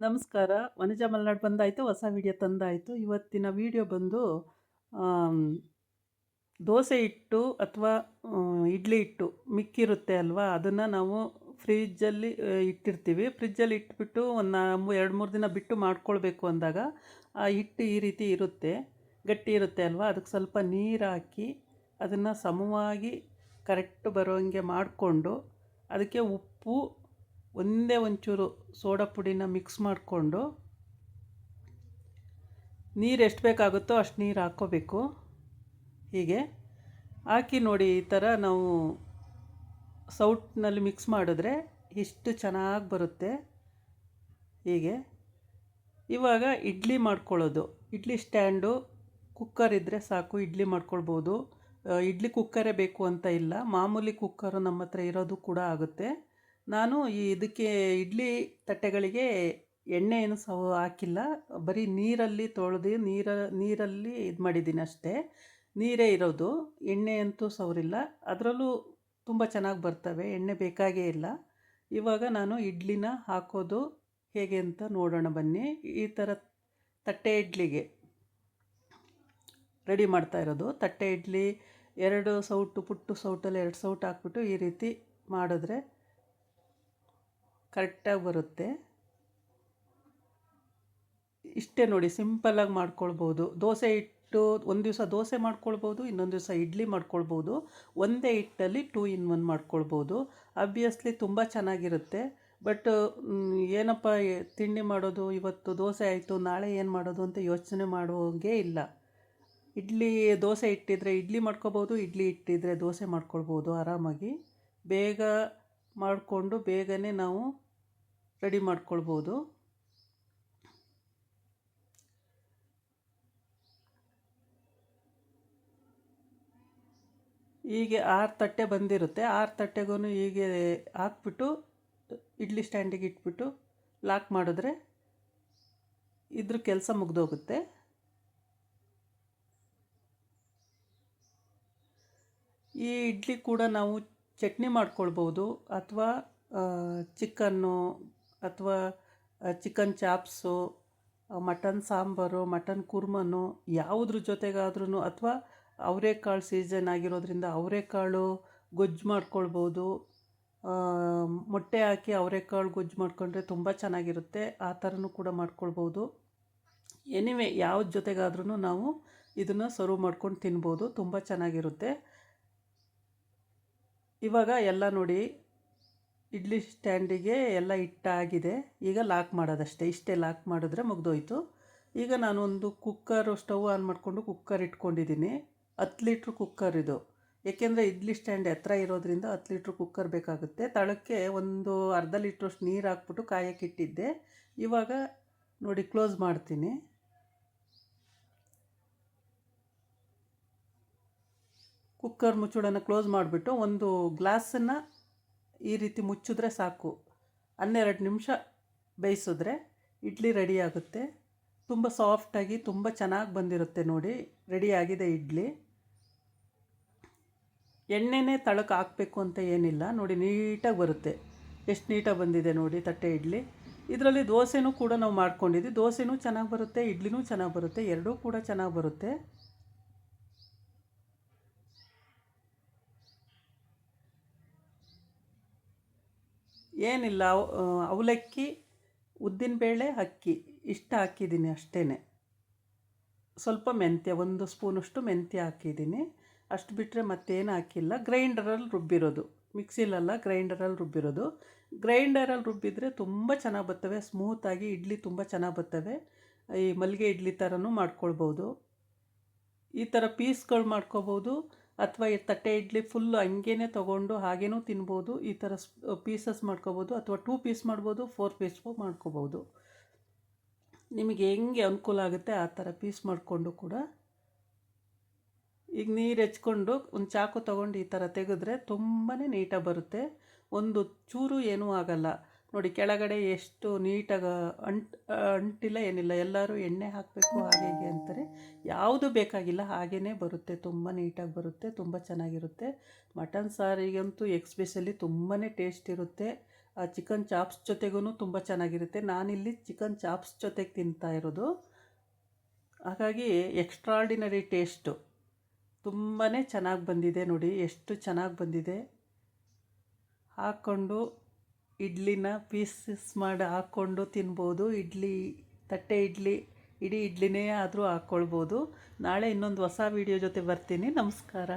ನಮಸ್ಕಾರ. ವನಜ ಮಲ್ನಾಡ್ ಬಂದಾಯಿತು, ಹೊಸ ವಿಡಿಯೋ ತಂದಾಯಿತು. ಇವತ್ತಿನ ವಿಡಿಯೋ ಬಂದು ದೋಸೆ ಹಿಟ್ಟು ಅಥವಾ ಇಡ್ಲಿ ಹಿಟ್ಟು ಮಿಕ್ಕಿರುತ್ತೆ ಅಲ್ವಾ? ಅದನ್ನು ನಾವು ಫ್ರಿಜ್ಜಲ್ಲಿ ಇಟ್ಟಿರ್ತೀವಿ. ಫ್ರಿಜ್ಜಲ್ಲಿ ಇಟ್ಬಿಟ್ಟು ಒಂದು ಎರಡು, ಮೂರು ದಿನ ಬಿಟ್ಟು ಮಾಡ್ಕೊಳ್ಬೇಕು ಅಂದಾಗ ಆ ಹಿಟ್ಟು ಈ ರೀತಿ ಇರುತ್ತೆ. ಗಟ್ಟಿ ಇರುತ್ತೆ ಅಲ್ವಾ? ಅದಕ್ಕೆ ಸ್ವಲ್ಪ ನೀರು ಹಾಕಿ ಅದನ್ನು ಸಮವಾಗಿ ಕರೆಕ್ಟ್ ಬರೋಂಗೆ ಮಾಡಿಕೊಂಡು ಅದಕ್ಕೆ ಉಪ್ಪು ಒಂದೇ ಒಂಚೂರು ಸೋಡಾ ಪುಡಿನ ಮಿಕ್ಸ್ ಮಾಡಿಕೊಂಡು ನೀರು ಎಷ್ಟು ಬೇಕಾಗುತ್ತೋ ಅಷ್ಟು ನೀರು ಹಾಕ್ಕೋಬೇಕು. ಹೀಗೆ ಹಾಕಿ ನೋಡಿ ಈ ಥರ ನಾವು ಸೌಟ್ನಲ್ಲಿ ಮಿಕ್ಸ್ ಮಾಡಿದ್ರೆ ಇಷ್ಟು ಚೆನ್ನಾಗಿ ಬರುತ್ತೆ. ಹೀಗೆ ಇವಾಗ ಇಡ್ಲಿ ಮಾಡ್ಕೊಳ್ಳೋದು. ಇಡ್ಲಿ ಸ್ಟ್ಯಾಂಡು ಕುಕ್ಕರ್ ಇದ್ದರೆ ಸಾಕು, ಇಡ್ಲಿ ಮಾಡ್ಕೊಳ್ಬೋದು. ಇಡ್ಲಿ ಕುಕ್ಕರೇ ಬೇಕು ಅಂತ ಇಲ್ಲ. ಮಾಮೂಲಿ ಕುಕ್ಕರು ನಮ್ಮ ಹತ್ರ ಇರೋದು ಕೂಡ ಆಗುತ್ತೆ. ನಾನು ಈ ಇದಕ್ಕೆ ಇಡ್ಲಿ ತಟ್ಟೆಗಳಿಗೆ ಎಣ್ಣೆಯನ್ನು ಸಹ ಹಾಕಿಲ್ಲ. ಬರೀ ನೀರಲ್ಲಿ ತೊಳೆದು ನೀರ, ನೀರಲ್ಲಿ ಇದು ಮಾಡಿದ್ದೀನಿ ಅಷ್ಟೇ. ನೀರೇ ಇರೋದು. ಎಣ್ಣೆ ಅಂತೂ ಸವರಿಲ್ಲ ಅದರಲ್ಲೂ ತುಂಬ ಚೆನ್ನಾಗಿ ಬರ್ತವೆ. ಎಣ್ಣೆ ಬೇಕಾಗೇ ಇಲ್ಲ. ಇವಾಗ ನಾನು ಇಡ್ಲಿನ ಹಾಕೋದು ಹೇಗೆ ಅಂತ ನೋಡೋಣ ಬನ್ನಿ. ಈ ಥರ ತಟ್ಟೆ ಇಡ್ಲಿಗೆ ರೆಡಿ ಮಾಡ್ತಾ ಇರೋದು. ತಟ್ಟೆ ಇಡ್ಲಿ ಎರಡು ಸೌಟು, ಪುಟ್ಟು ಸೌಟಲ್ಲಿ ಎರಡು ಸೌಟು ಹಾಕ್ಬಿಟ್ಟು ಈ ರೀತಿ ಮಾಡಿದ್ರೆ ಕರೆಕ್ಟಾಗಿ ಬರುತ್ತೆ. ಇಷ್ಟೇ ನೋಡಿ, ಸಿಂಪಲ್ಲಾಗಿ ಮಾಡ್ಕೊಳ್ಬೋದು. ದೋಸೆ ಹಿಟ್ಟು, ಒಂದು ದಿವಸ ದೋಸೆ ಮಾಡ್ಕೊಳ್ಬೋದು, ಇನ್ನೊಂದು ದಿವಸ ಇಡ್ಲಿ ಮಾಡ್ಕೊಳ್ಬೋದು. ಒಂದೇ ಹಿಟ್ಟಲ್ಲಿ ಟೂ ಇನ್ ಒನ್ ಮಾಡ್ಕೊಳ್ಬೋದು. ಅಬ್ವಿಯಸ್ಲಿ ತುಂಬ ಚೆನ್ನಾಗಿರುತ್ತೆ. ಬಟ್ ಏನಪ್ಪ ತಿಂಡಿ ಮಾಡೋದು, ಇವತ್ತು ದೋಸೆ ಆಯಿತು, ನಾಳೆ ಏನು ಮಾಡೋದು ಅಂತ ಯೋಚನೆ ಮಾಡೋಂಗೇ ಇಲ್ಲ. ಇಡ್ಲಿ, ದೋಸೆ ಇಟ್ಟಿದ್ರೆ ಇಡ್ಲಿ ಮಾಡ್ಕೊಬೋದು ಇಡ್ಲಿ ಇಟ್ಟಿದ್ರೆ ದೋಸೆ ಮಾಡ್ಕೊಳ್ಬೋದು ಆರಾಮಾಗಿ. ಬೇಗ ಮಾಡಿಕೊಂಡು ಬೇಗನೆ ನಾವು ರೆಡಿ ಮಾಡ್ಕೊಳ್ಬೋದು. ಹೀಗೆ ಆರು ತಟ್ಟೆ ಬಂದಿರುತ್ತೆ. ಆರು ತಟ್ಟೆಗೂ ಹೀಗೆ ಹಾಕ್ಬಿಟ್ಟು ಇಡ್ಲಿ ಸ್ಟ್ಯಾಂಡಿಗೆ ಇಟ್ಬಿಟ್ಟು ಲಾಕ್ ಮಾಡಿದ್ರೆ ಇದ್ರ ಕೆಲಸ ಮುಗ್ದೋಗುತ್ತೆ. ಈ ಇಡ್ಲಿ ಕೂಡ ನಾವು ಚಟ್ನಿ ಮಾಡ್ಕೊಳ್ಬೋದು ಅಥವಾ ಚಿಕನ್ನು ಅಥವಾ chicken chops mutton sambar, mutton ಕುರ್ಮನು ಯಾವುದ್ರ ಜೊತೆಗಾದ್ರೂ ಅಥವಾ ಅವರೆಕಾಳು ಸೀಸನ್ ಆಗಿರೋದ್ರಿಂದ ಅವರೆಕಾಳು ಗೊಜ್ಜು ಮಾಡ್ಕೊಳ್ಬೋದು. ಮೊಟ್ಟೆ ಹಾಕಿ ಅವರೆಕಾಳು ಗೊಜ್ಜು ಮಾಡ್ಕೊಂಡ್ರೆ ತುಂಬ ಚೆನ್ನಾಗಿರುತ್ತೆ. ಆ ಥರನೂ ಕೂಡ ಮಾಡ್ಕೊಳ್ಬೋದು. ಎನಿವೆ ಯಾವ ಜೊತೆಗಾದ್ರೂ ನಾವು ಇದನ್ನು ಸರ್ವ್ ಮಾಡ್ಕೊಂಡು ತಿನ್ಬೋದು. ತುಂಬ ಚೆನ್ನಾಗಿರುತ್ತೆ. ಇವಾಗ ಎಲ್ಲ ನೋಡಿ ಇಡ್ಲಿ ಸ್ಟ್ಯಾಂಡಿಗೆ ಎಲ್ಲ ಇಟ್ಟಾಗಿದೆ ಈಗ ಲಾಕ್ ಮಾಡೋದಷ್ಟೇ. ಇಷ್ಟೇ ಲಾಕ್ ಮಾಡಿದ್ರೆ ಮುಗ್ದೋಯ್ತು. ಈಗ ನಾನೊಂದು ಕುಕ್ಕರು ಸ್ಟವ್ ಆನ್ ಮಾಡಿಕೊಂಡು ಕುಕ್ಕರ್ ಇಟ್ಕೊಂಡಿದ್ದೀನಿ. ಹತ್ತು ಲೀಟ್ರ್ ಕುಕ್ಕರ್ ಇದು. ಏಕೆಂದರೆ ಇಡ್ಲಿ ಸ್ಟ್ಯಾಂಡ್ ಹತ್ರ ಇರೋದ್ರಿಂದ ಹತ್ತು ಲೀಟ್ರ್ ಕುಕ್ಕರ್ ಬೇಕಾಗುತ್ತೆ. ತಳಕ್ಕೆ ಒಂದು ಅರ್ಧ ಲೀಟ್ರಷ್ಟು ನೀರು ಹಾಕ್ಬಿಟ್ಟು ಕಾಯಕ್ಕಿಟ್ಟಿದ್ದೆ ಇವಾಗ ನೋಡಿ ಕ್ಲೋಸ್ ಮಾಡ್ತೀನಿ. ಕುಕ್ಕರ್ ಮುಚ್ಚುಳನ್ನು ಕ್ಲೋಸ್ ಮಾಡಿಬಿಟ್ಟು ಒಂದು ಗ್ಲಾಸನ್ನು ಈ ರೀತಿ ಮುಚ್ಚಿದ್ರೆ ಸಾಕು. ಹನ್ನೆರಡು ನಿಮಿಷ ಬೇಯಿಸಿದ್ರೆ ಇಡ್ಲಿ ರೆಡಿ ಆಗುತ್ತೆ. ತುಂಬ ಸಾಫ್ಟಾಗಿ ತುಂಬ ಚೆನ್ನಾಗಿ ಬಂದಿರುತ್ತೆ ನೋಡಿ ರೆಡಿಯಾಗಿದೆ ಇಡ್ಲಿ. ಎಣ್ಣೆನೇ ತಳಕ್ಕೆ ಹಾಕಬೇಕು ಅಂತ ಏನಿಲ್ಲ, ನೋಡಿ ನೀಟಾಗಿ ಬರುತ್ತೆ. ಎಷ್ಟು ನೀಟಾಗಿ ಬಂದಿದೆ ನೋಡಿ ತಟ್ಟೆ ಇಡ್ಲಿ. ಇದರಲ್ಲಿ ದೋಸೆನೂ ಕೂಡ ನಾವು ಮಾಡ್ಕೊಂಡಿದ್ವಿ. ದೋಸೆನೂ ಚೆನ್ನಾಗಿ ಬರುತ್ತೆ, ಇಡ್ಲಿನೂ ಚೆನ್ನಾಗಿ ಬರುತ್ತೆ, ಎರಡೂ ಕೂಡ ಚೆನ್ನಾಗಿ ಬರುತ್ತೆ. ಏನಿಲ್ಲ ಅವಲಕ್ಕಿ, ಉದ್ದಿನ ಉದ್ದಿನಬೇಳೆ ಅಕ್ಕಿ. ಇಷ್ಟು ಹಾಕಿದ್ದೀನಿ ಅಷ್ಟೇ ಸ್ವಲ್ಪ ಮೆಂತ್ಯ, ಒಂದು ಸ್ಪೂನಷ್ಟು ಮೆಂತ್ಯ ಹಾಕಿದ್ದೀನಿ. ಅಷ್ಟು ಬಿಟ್ಟರೆ ಮತ್ತೇನು ಹಾಕಿಲ್ಲ. ಗ್ರೈಂಡರಲ್ಲಿ ರುಬ್ಬಿರೋದು. ಮಿಕ್ಸಿಲಲ್ಲ ಗ್ರೈಂಡರಲ್ಲಿ ರುಬ್ಬಿರೋದು. ಗ್ರೈಂಡರಲ್ಲಿ ರುಬ್ಬಿದರೆ ತುಂಬ ಚೆನ್ನಾಗಿ ಬರ್ತವೆ. ಸ್ಮೂತಾಗಿ ಇಡ್ಲಿ ತುಂಬ ಚೆನ್ನಾಗಿ ಬರ್ತವೆ. ಈ ಮಲ್ಲಿಗೆ ಇಡ್ಲಿ ಥರನೂ ಮಾಡ್ಕೊಳ್ಬೋದು. ಈ ಥರ ಪೀಸ್ಗಳು ಮಾಡ್ಕೋಬೋದು ಅಥವಾ ಈ ತಟ್ಟೆ ಇಡ್ಲಿ ಫುಲ್ ಹಂಗೇನೆ ತೊಗೊಂಡು ಹಾಗೇನೂ ತಿನ್ಬೋದು. ಈ ಥರ ಪೀಸಸ್ ಮಾಡ್ಕೋಬೋದು ಅಥವಾ ಟೂ ಪೀಸ್ ಮಾಡ್ಬೋದು ಫೋರ್ ಪೀಸ್ ಮಾಡ್ಕೋಬೋದು. ನಿಮಗೆ ಹೆಂಗೆ ಅನುಕೂಲ ಆಗುತ್ತೆ ಆ ಥರ ಪೀಸ್ ಮಾಡಿಕೊಂಡು ಕೂಡ? ಈಗ ನೀರು ಹೆಚ್ಕೊಂಡು ಒಂದು ಚಾಕು ತೊಗೊಂಡು ಈ ಥರ ತೆಗೆದ್ರೆ ತುಂಬಾ ನೀಟಾಗಿ ಬರುತ್ತೆ. ಒಂದು ಚೂರು ಏನೂ ಆಗಲ್ಲ. ನೋಡಿ ಕೆಳಗಡೆ ಎಷ್ಟು ನೀಟಾಗಿ ಅಂಟ್ ಅಂಟಿಲ್ಲ ಏನಿಲ್ಲ, ಎಲ್ಲರೂ ಎಣ್ಣೆ ಹಾಕಬೇಕು ಹಾಗೆ ಹೀಗೆ ಅಂತಾರೆ. ಯಾವುದು ಬೇಕಾಗಿಲ್ಲ ಹಾಗೇ ಬರುತ್ತೆ, ತುಂಬ ನೀಟಾಗಿ ಬರುತ್ತೆ, ತುಂಬ ಚೆನ್ನಾಗಿರುತ್ತೆ. ಮಟನ್ ಸಾರಿಗಂತೂ ಎಕ್ಸ್ಪೆಷಲಿ ತುಂಬಾ ಟೇಸ್ಟ್ ಇರುತ್ತೆ. ಚಿಕನ್ ಚಾಪ್ಸ್ ಜೊತೆಗೂ ತುಂಬ ಚೆನ್ನಾಗಿರುತ್ತೆ. ನಾನಿಲ್ಲಿ ಚಿಕನ್ ಚಾಪ್ಸ್ ಜೊತೆಗೆ ತಿಂತಾ ಇರೋದು. ಹಾಗಾಗಿ ಎಕ್ಸ್ಟ್ರಾರ್ಡಿನರಿ ಟೇಸ್ಟು. ತುಂಬಾ ಚೆನ್ನಾಗಿ ಬಂದಿದೆ ನೋಡಿ, ಎಷ್ಟು ಚೆನ್ನಾಗಿ ಬಂದಿದೆ. ಹಾಕ್ಕೊಂಡು ಇಡ್ಲಿನ ಪೀಸಸ್ ಮಾಡಿ ಹಾಕ್ಕೊಂಡು ತಿನ್ಬೋದು. ಇಡ್ಲಿ, ತಟ್ಟೆ ಇಡ್ಲಿ, ಇಡೀ ಇಡ್ಲಿನೇ ಆದರೂ ಹಾಕ್ಕೊಳ್ಬೋದು. ನಾಳೆ ಇನ್ನೊಂದು ಹೊಸ ವೀಡಿಯೋ ಜೊತೆ ಬರ್ತೀನಿ. ನಮಸ್ಕಾರ.